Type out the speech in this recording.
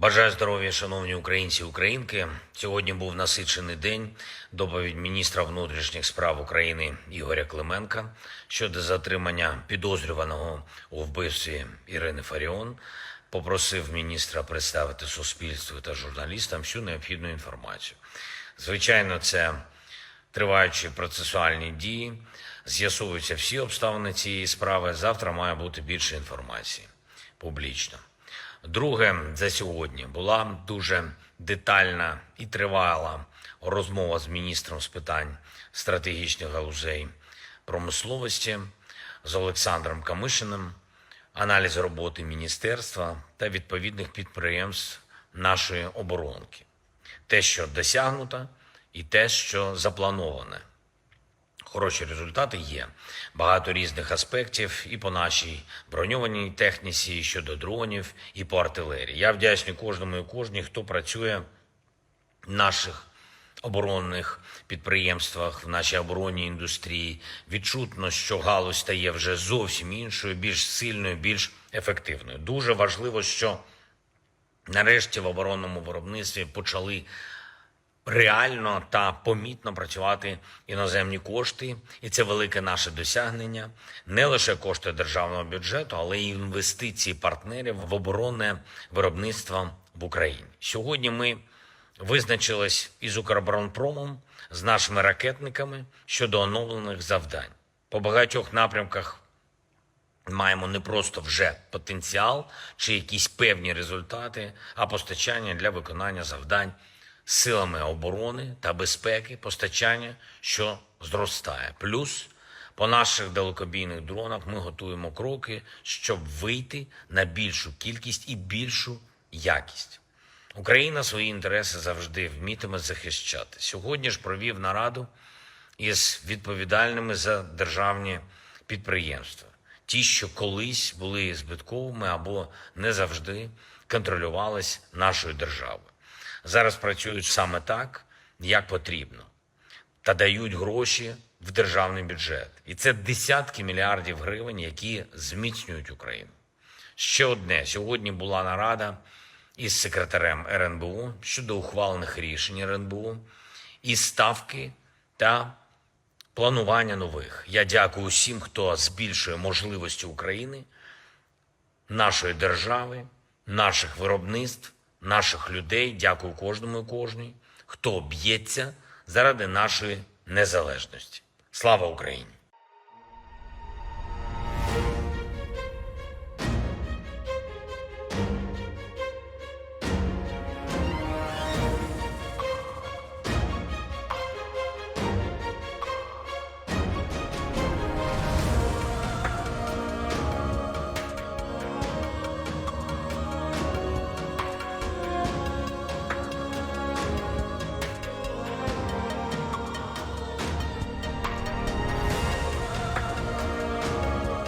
Бажаю здоров'я, шановні українці і українки. Сьогодні був насичений день. Доповідь міністра внутрішніх справ України Ігоря Клименка щодо затримання підозрюваного у вбивстві Ірини Фаріон. Попросив міністра представити суспільству та журналістам всю необхідну інформацію. Звичайно, це триваючі процесуальні дії. З'ясовуються всі обставини цієї справи. Завтра має бути більше інформації публічно. Друге, за сьогодні була дуже детальна і тривала розмова з міністром з питань стратегічних галузей промисловості з Олександром Камишиним, аналіз роботи міністерства та відповідних підприємств нашої оборонки, те, що досягнуто, і те, що заплановане. Хороші результати є. Багато різних аспектів і по нашій броньованій техніці, і щодо дронів, і по артилерії. Я вдячний кожному і кожній, хто працює в наших оборонних підприємствах, в нашій оборонній індустрії. Відчутно, що галузь стає вже зовсім іншою, більш сильною, більш ефективною. Дуже важливо, що нарешті в оборонному виробництві почали реально та помітно працювати іноземні кошти, і це велике наше досягнення. Не лише кошти державного бюджету, але й інвестиції партнерів в оборонне виробництво в Україні. Сьогодні ми визначились із Укроборонпромом, з нашими ракетниками щодо оновлених завдань по багатьох напрямках маємо не просто вже потенціал чи якісь певні результати, а постачання для виконання завдань силами оборони та безпеки, постачання, що зростає. Плюс по наших далекобійних дронах ми готуємо кроки, щоб вийти на більшу кількість і більшу якість. Україна свої інтереси завжди вмітиме захищати. Сьогодні ж провів нараду із відповідальними за державні підприємства, ті, що колись були збитковими або не завжди контролювались нашою державою. Зараз працюють саме так, як потрібно, та дають гроші в державний бюджет. І це десятки мільярдів гривень, які зміцнюють Україну. Ще одне сьогодні була нарада із секретарем РНБУ щодо ухвалених рішень РНБУ і ставки та планування нових. Я дякую усім, хто збільшує можливості України, нашої держави, наших виробництв, наших людей. Дякую кожному і кожній, хто б'ється заради нашої незалежності. Слава Україні!